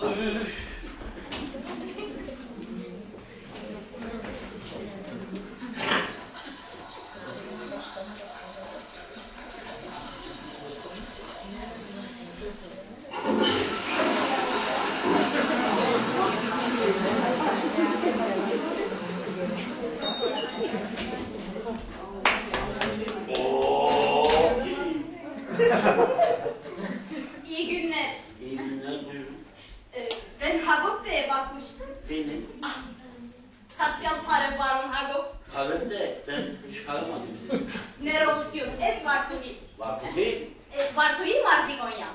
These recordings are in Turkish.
おー。Robustium, es vartuvi. Var bir E, vartuvi marzigonya.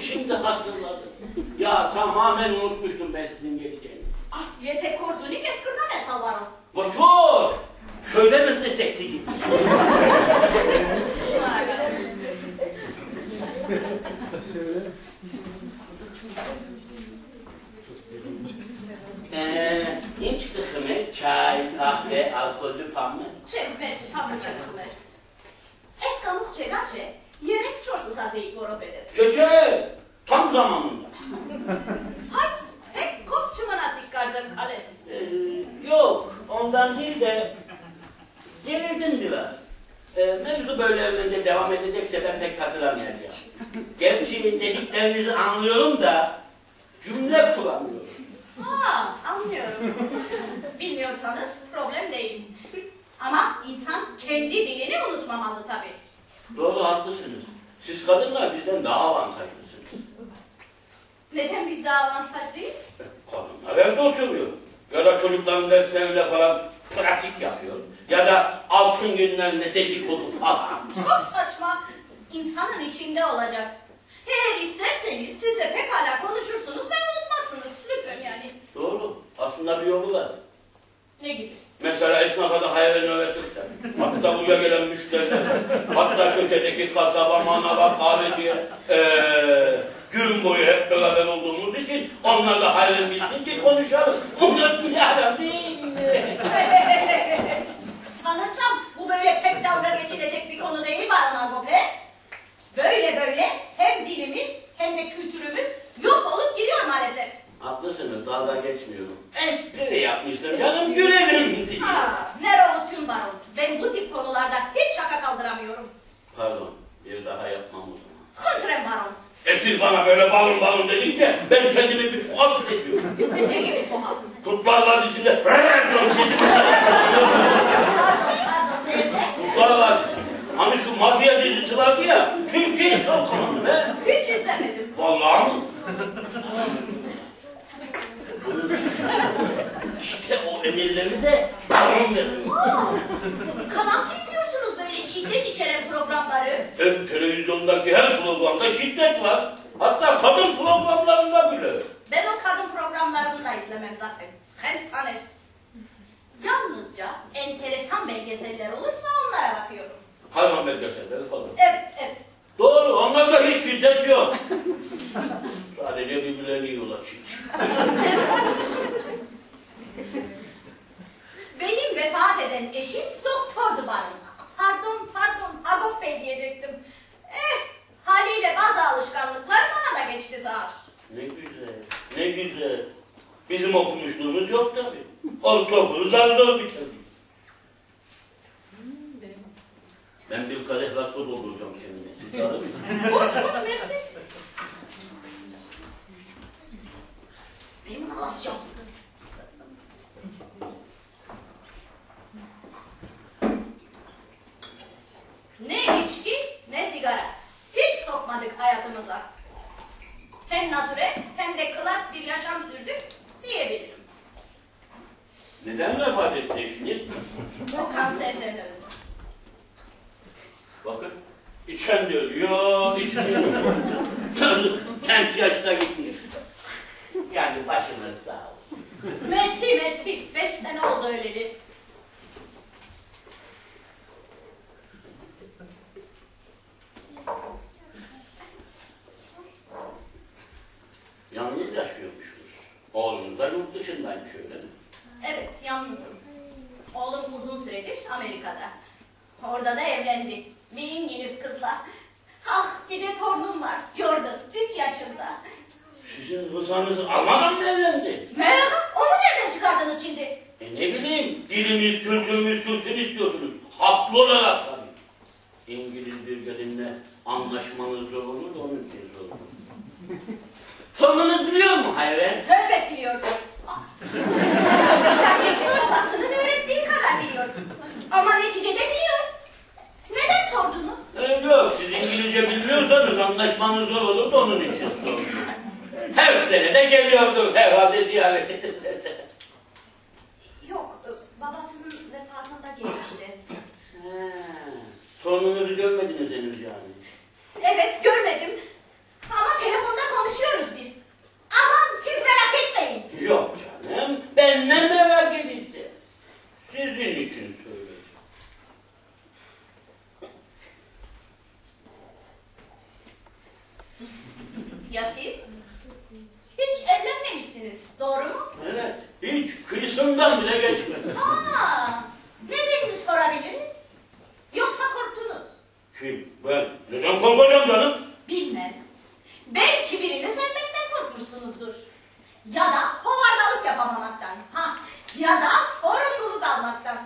Şimdi hatırladım. Ya tamamen unutmuştum ben sizin geleceğinizi. Ah, yete korzuni keskırna metal baron. Koçor! Şöyle mi size çekti gibi? Hiç kısmı çay, kahve, alkollü pan mı? Çevres, pamuca kımer. Es kamuk çegaçe, yerek çorsu sazeyi korop eder. Kötü! Tam zamanında. Hayt, pek kop çımanatik garzan kales. Ee, yok, ondan değil de gerildim biraz. Ee, mevzu böyle önce devam edecekse ben pek katılamayacağım. Gerçi dediklerinizi anlıyorum da cümle kuramıyorum. Ha, anlıyorum. Bilmiyorsanız problem değil. Ama insan kendi dilini unutmamalı tabii. Doğru haklısınız. Siz kadınlar bizden daha avantajlısınız. Neden biz daha avantajlıyız? Kadınlar evde oturuyor. Ya da çocukların dersleriyle falan pratik yapıyor. Ya da altın günlerinde dedikodu falan. Çok saçma. İnsanın içinde olacak. Eğer isterseniz siz de pekala konuşursunuz ve unutmazsınız. Lütfen yani. Doğru. Aslında bir yolu var. Ne gibi? Mesela esnafa da hayalini öğretirsen, hatta buraya gelen müşteriler, hatta köşedeki kasaba, manava, kahveciye, eee gün boyu hep beraber olduğumuz için onlarla hayal bilsin ki konuşalım. Ara değil mi? Sanırsam bu böyle pek dalga geçilecek bir konu değil Baron Agope. Böyle böyle hem dilimiz hem de kültürümüz yok olup gidiyor maalesef. Haklısınız, dalga geçmiyorum. Espri yapmıştım canım, sizi. Ha, ne robotum Baron. Ben bu tip konularda hiç şaka kaldıramıyorum. Pardon, bir daha yapmam o zaman. Hıtrem Baron. E siz bana böyle balon balon dedikçe ben kendimi bir tuhaf hissediyorum. Ne gibi tuhaf. Kurtlar Vadisi'nde Pardon nerede? Kurtlar Vadisi. Hani şu mafya dizisi vardı ya, Türkiye çok kanlı be. Hiç izlemedim. Vallahi mı? işte emirleri de veriyor. Aa, Kanal izliyorsunuz böyle şiddet içeren programları. Hep televizyondaki her programda şiddet var. Hatta kadın programlarında bile. Ben o kadın programlarını da izlemem zaten. Hen hani. Yalnızca enteresan belgeseller olursa onlara bakıyorum. Hayvan belgeselleri falan. Evet, evet. Doğru, onlarda hiç şiddet yok. Sadece birbirlerini yiyorlar çünkü. Benim vefat eden eşim doktordu bana. Pardon, pardon, Agop Bey diyecektim. Eh, haliyle bazı alışkanlıklar bana da geçti zar. Ne güzel, ne güzel. Bizim okumuşluğumuz yok tabii. Ortaokulu zar zor bitirdik. Ben bir kadeh laksa dolduracağım kendime. Siz de alır mısınız? Burç, burç, mersi. Benim anlatacağım. Ne içki ne sigara. Hiç sokmadık hayatımıza. Hem natürel hem de klas bir yaşam sürdük diyebilirim. Neden vefat etti eşiniz? O kanserden öldü. Bakın, içen de ölüyor, içmiyor. Genç yaşta gitmiş. Yani başınız sağ olsun. Messi Messi. Beş sene oldu öleli. Yalnız yaşıyormuşsunuz. Oğlunuz da yurt dışındaymış öyle mi? Evet, yalnızım. Oğlum uzun süredir Amerika'da. Orada da evlendi. Bir İngiliz kızla. Ah, bir de torunum var. Jordan, üç yaşında. Sizin rızanızı almadan mı evlendi? Merhaba, onu nereden çıkardınız şimdi? E ne bileyim, dilimiz, kültürümüz sürsün istiyorsunuz. Haklı olarak tabii. İngiliz bir gelinle anlaşmanız zor olur da onun için zor olur. Sonunuz biliyor mu Hayren? Evet biliyor. Ah. Yani babasının öğrettiği kadar biliyor. Ama neticede biliyor. Neden sordunuz? E, yok, siz İngilizce bilmiyorsanız anlaşmanız zor olur da onun için sordum. Her sene de geliyordur herhalde ziyarete. Yok, e, babasının vefatında gelmişti. Ha, Torununuzu görmediniz henüz yani. Evet, görmedim. Ama telefonda konuşuyoruz biz. Aman siz merak etmeyin. Yok canım, ben ne merak edeceğim. Sizin için söyledim. Ya siz? Hiç evlenmemişsiniz, doğru mu? Evet, hiç kıyısından bile geçmedi. Aa, nedenini sorabilirim? Yoksa korktunuz? Kim? Ben? Neden korkacağım canım? Bilmem. Belki birini sevmekten korkmuşsunuzdur. Ya da hovardalık yapamamaktan. Ha, ya da sorumluluk almaktan.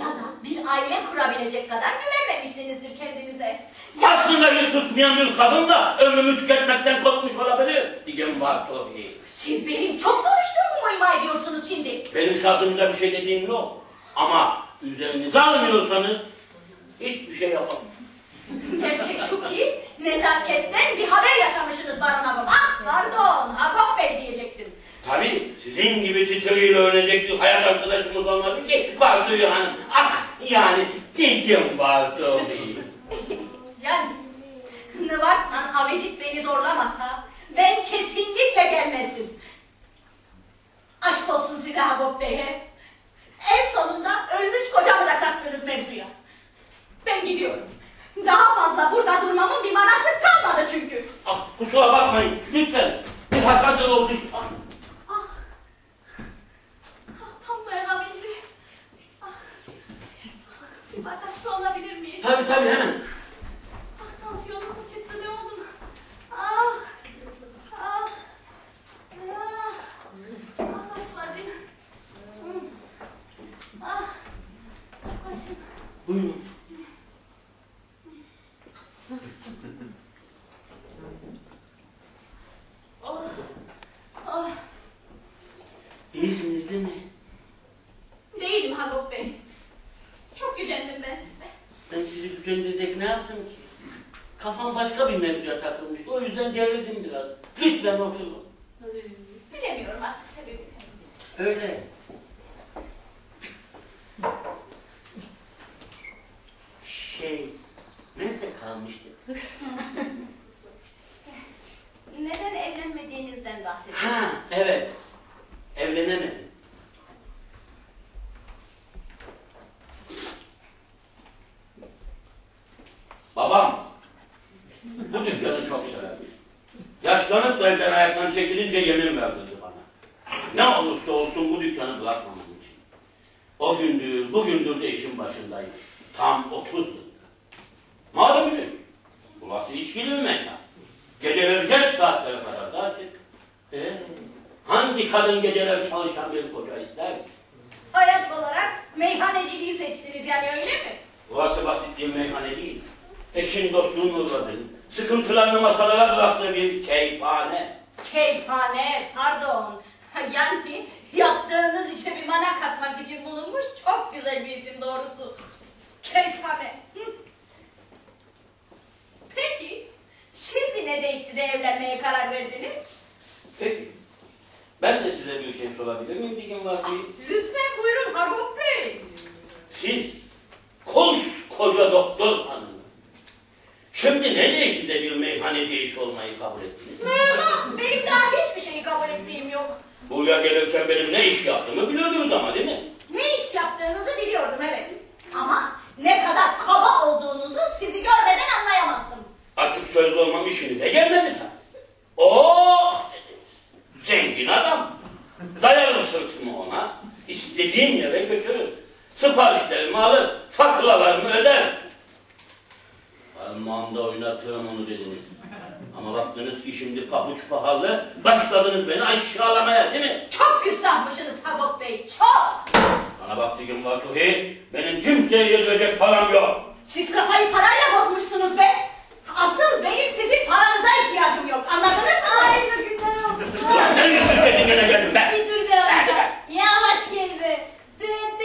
Ya da bir aile kurabilecek kadar güvenmemişsinizdir kendinize. Ya Aslında bir tutmayan bir kadın da ömrümü tüketmekten korkmuş olabilir. Diyem var tabii. siz benim çok konuştuğumu mu ima ediyorsunuz şimdi? Benim şahsımda bir şey dediğim yok. Ama üzerinize almıyorsanız hiçbir şey yapamam. Gerçek şu ki nezaketten bir haber yaşamışsınız Baron Agop. Ah pardon Agop Bey diyecektim. Tabii sizin gibi titriyle ölecek hayat arkadaşımız olmadı ki Bartu'yu hanım. Ah yani var tabii. Yani Nıvart'la Avedis beni zorlamasa ben kesinlikle gelmezdim. Aşk olsun size Agop Bey'e. En sonunda ölmüş kocamı da kattınız mevzuya. Ben gidiyorum. Daha fazla burada durmamın bir manası kalmadı çünkü. Ah kusura bakmayın lütfen. Bir hakaret oldu. Ah, Ah. Ah, tam merhametli. Ah. Bir bardak su alabilir miyim? tabii tabii hemen. Ah tansiyonum mu çıktı ne oldu? Ah. Ah. Ah. Ah nasıl vaziyet? Hmm. Ah. Başım. Buyurun. Oh. Oh. İyisiniz değil mi? Değilim Hagop Bey. Çok gücendim ben size. Ben sizi gücendirecek ne yaptım ki? Kafam başka bir mevzuya takılmıştı. O yüzden gerildim biraz. Lütfen oturun. Bilemiyorum artık sebebini. Öyle. Şey, nerede kalmıştık? İşte neden evlenmediğinizden bahsediyorum. Ha, evet. Evlenemedim. Babam, bu dükkanı çok severdi. Yaşlanıp da evden ayaktan çekilince yemin verdirdi bana. Ne olursa olsun bu dükkanı bırakmamam için. O gündür, bugündür de işin başındayım. Tam 30 yıldır. Malumunuz, burası içkili bir mekan. Geceleri geç saatlere kadar da açık. Ee, hangi kadın geceler çalışan bir koca ister ki? Hayat olarak meyhaneciliği seçtiniz yani öyle mi? Burası basit bir meyhane değil. Eşin dostluğun uğradığı, sıkıntılarını masalara bıraktığı bir keyfane. Keyfane, pardon. Yani yaptığınız işe bir mana katmak için bulunmuş çok güzel bir isim doğrusu. Keyfane. Peki, şimdi ne değişti de evlenmeye karar verdiniz? Peki, ben de size bir şey sorabilir miyim Digin Vakti? Lütfen buyurun Agop Bey. Siz, koskoca doktor hanım. Şimdi ne değişti de bir meyhaneci iş olmayı kabul ettiniz? Merhaba, benim daha hiçbir şeyi kabul ettiğim yok. Buraya gelirken benim ne iş yaptığımı biliyordunuz ama değil mi? Ne iş yaptığınızı biliyordum evet. Ama ne kadar kaba olduğunuzu sizi görmeden anlayamazdım. Açık sözlü olmam işinize gelmedi tabii. Oh! dediniz. Zengin adam. Dayalı sırtımı ona. istediğim yere götürür. Siparişlerimi alır. Faturalarımı öder onda oynatırım onu dediniz. Ama baktınız ki şimdi pabuç pahalı, başladınız beni aşağılamaya değil mi? Çok küstahmışsınız Habop Bey, çok! Bana bak Digim Vatuhi, benim kimseye yedirecek param yok. Siz kafayı parayla bozmuşsunuz be! Asıl benim sizin paranıza ihtiyacım yok, anladınız mı? Hayırlı günler olsun. Ulan ne yüzsüz dedin gene geldim be? Bir dur be amca, yavaş gel be. Be, be.